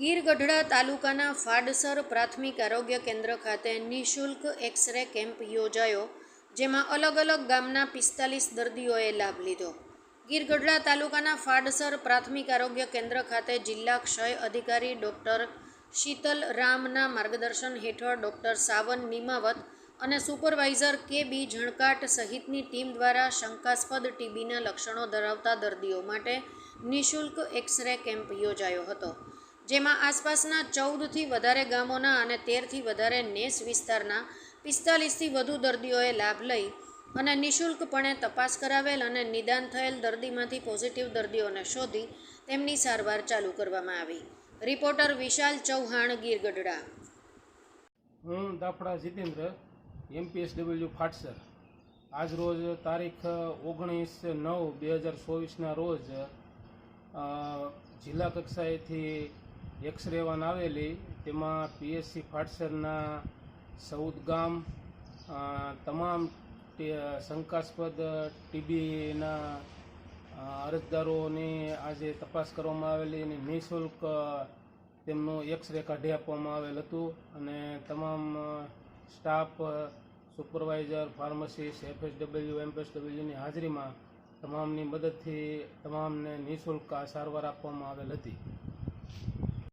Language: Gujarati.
ગીર ગઢડા તાલુકાના ફાડસર પ્રાથમિક આરોગ્ય કેન્દ્ર ખાતે નિઃશુલ્ક એક્સરે કેમ્પ યોજાયો, જેમાં અલગ અલગ ગામના પિસ્તાલીસ દર્દીઓએ લાભ લીધો. ગીર ગઢડા તાલુકાના ફાડસર પ્રાથમિક આરોગ્ય કેન્દ્ર ખાતે જિલ્લા ક્ષય અધિકારી ડૉક્ટર શીતલ રામના માર્ગદર્શન હેઠળ ડૉક્ટર સાવન નિમાવત અને સુપરવાઇઝર કે બી ઝણકાટ સહિતની ટીમ દ્વારા શંકાસ્પદ ટીબીના લક્ષણો ધરાવતા દર્દીઓ માટે નિઃશુલ્ક એક્સરે કેમ્પ યોજાયો હતો. જેમાં આસપાસના ચૌદથી વધારે ગામોના અને તેરથી વધારે નેસ વિસ્તારના પિસ્તાલીસથી વધુ દર્દીઓએ લાભ લઈ અને નિઃશુલ્કપણે તપાસ કરાવેલ અને નિદાન થયેલ દર્દીમાંથી પોઝિટિવ દર્દીઓને શોધી તેમની સારવાર ચાલુ કરવામાં આવી. રિપોર્ટર વિશાલ ચૌહાણ ગીર ગઢડા હું દાફડા જીતેન્દ્ર એમપીએસડબલ્યુ ફાટસર. આજ રોજ તારીખ ઓગણીસ નવ બે હજાર ચોવીસના રોજ જિલ્લા કક્ષાએથી એક્સરે વન આવેલી, તેમાં પીએસસી ફાટસરના સૌદ ગામ તમામ શંકાસ્પદ ટીબીના અરજદારોની આજે તપાસ કરવામાં આવેલી અને નિઃશુલ્ક તેમનું એક્સરે કાઢી આપવામાં આવેલ હતું. અને તમામ સ્ટાફ સુપરવાઇઝર, ફાર્મસિસ્ટ એફએસડબલ્યુ એમએસડબલ્યુની હાજરીમાં તમામની મદદથી, તમામને નિઃશુલ્ક સારવાર આપવામાં આવેલ હતી.